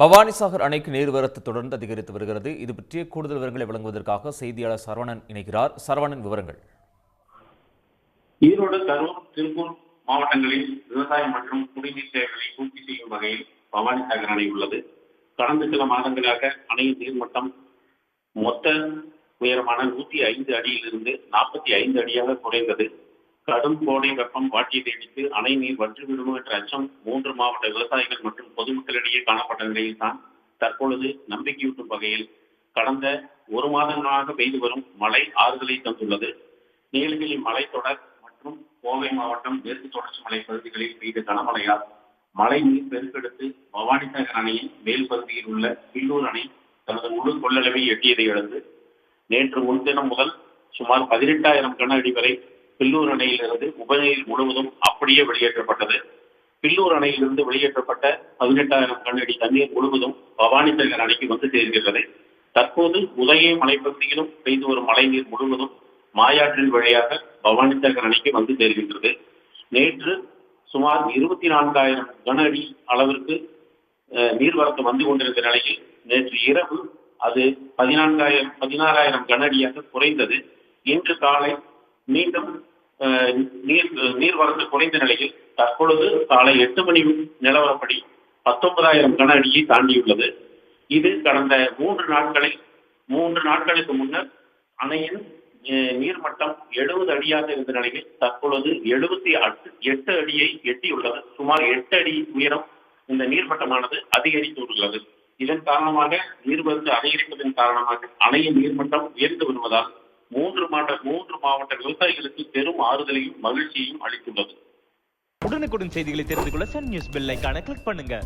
பவானிசாகர் அணைக்கு நீர்வரத்து தொடர்ந்து அதிகரித்து வருகிறது. இது பற்றிய கூடுதல் விவரங்களை வழங்குவதற்காக செய்தியாளர் சரவணன் இணைகிறார். சரவணன் விவரங்கள். ஈரோடு கரூர் திருப்பூர் மாவட்டங்களில் விவசாயம் மற்றும் குடிநீர் தேவைகளை பூர்த்தி செய்யும் வகையில் பவானி சாகர் அணை உள்ளது. கடந்த சில மாதங்களாக அணையின் நீர்மட்டம் மொத்த உயரமான நூத்தி ஐந்து அடியிலிருந்து நாற்பத்தி ஐந்து அடியாக குறைந்தது. கடும் கோடை வெப்பம் வாட்டிய தேதிக்கு அணை நீர் வற்றிவிடுமோ என்ற அச்சம் மூன்று மாவட்ட விவசாயிகள் மற்றும் பொதுமக்களிடையே காணப்பட்ட நிலையில்தான் தற்பொழுது நம்பிக்கையூட்டும் வகையில் கடந்த ஒரு மாதங்களாக பெய்து வரும் மழை ஆறுதலை தந்துள்ளது. நீலகிரி மலைத்தொடர் மற்றும் கோவை மாவட்டம் மேற்கு தொடர்ச்சி மலை பகுதிகளில் பெய்த கனமழையால் மழை நீர் பெருக்கெடுத்து பவானிசாகர் அணையின் மேல் பகுதியில் உள்ள பில்லூர் அணை தனது முழு கொள்ளளவை எட்டியதை அடுத்து நேற்று முன்தினம் முதல் சுமார் பதினெட்டாயிரம் கன அடி வரை பில்லூர் அணையிலிருந்து உபநீர் முழுவதும் அப்படியே வெளியேற்றப்பட்டது. பில்லூர் அணையிலிருந்து வெளியேற்றப்பட்ட பதினெட்டாயிரம் கண்ணடி தண்ணீர் முழுவதும் பவானிசாகர் அணைக்கு வந்து சேர்கிறது தற்போது உதய மலைப்பகுதியிலும் பெய்து வரும் மழை நீர் முழுவதும் மாயாற்றின் வழியாக பவானிசாகர் அணைக்கு வந்து சேர்கின்றது. நேற்று சுமார் இருபத்தி நான்காயிரம் கன அடி அளவிற்கு அஹ், நீர்வரத்து வந்து கொண்டிருந்த நிலையில் நேற்று இரவு அது பதினான்காயிரம் பதினாறாயிரம் கன அடியாக குறைந்தது. இன்று காலை மீண்டும் நீர் நீர்வரத்து குறைந்த நிலையில் தற்பொழுது காலை எட்டு மணி நிலவரப்படி பத்தொன்பதாயிரம் கன அடியை தாண்டியுள்ளது. இது கடந்த மூன்று நாட்களில் மூன்று நாட்களுக்கு முன்னர் அணையின் நீர்மட்டம் எழுபது அடியாக இருந்த நிலையில் தற்பொழுது எழுபத்தி எட்டு அடியை எட்டியுள்ளது. சுமார் எட்டு அடி உயரம் இந்த நீர்மட்டமானது அதிகரித்துள்ளது. இதன் காரணமாக நீர்வரத்து அதிகரிப்பதன் காரணமாக அணையின் நீர்மட்டம் உயர்ந்து வருவதால் மூன்று மாவட்ட மூன்று மாவட்ட விவசாயிகளுக்கு பெரும் ஆறுதலையும் மகிழ்ச்சியையும் அளித்துள்ளது. உடனுக்குடன் செய்திகளை தெரிந்து கொள்ள சன் நியூஸ் பெல் ஐக்கான கிளிக் பண்ணுங்க.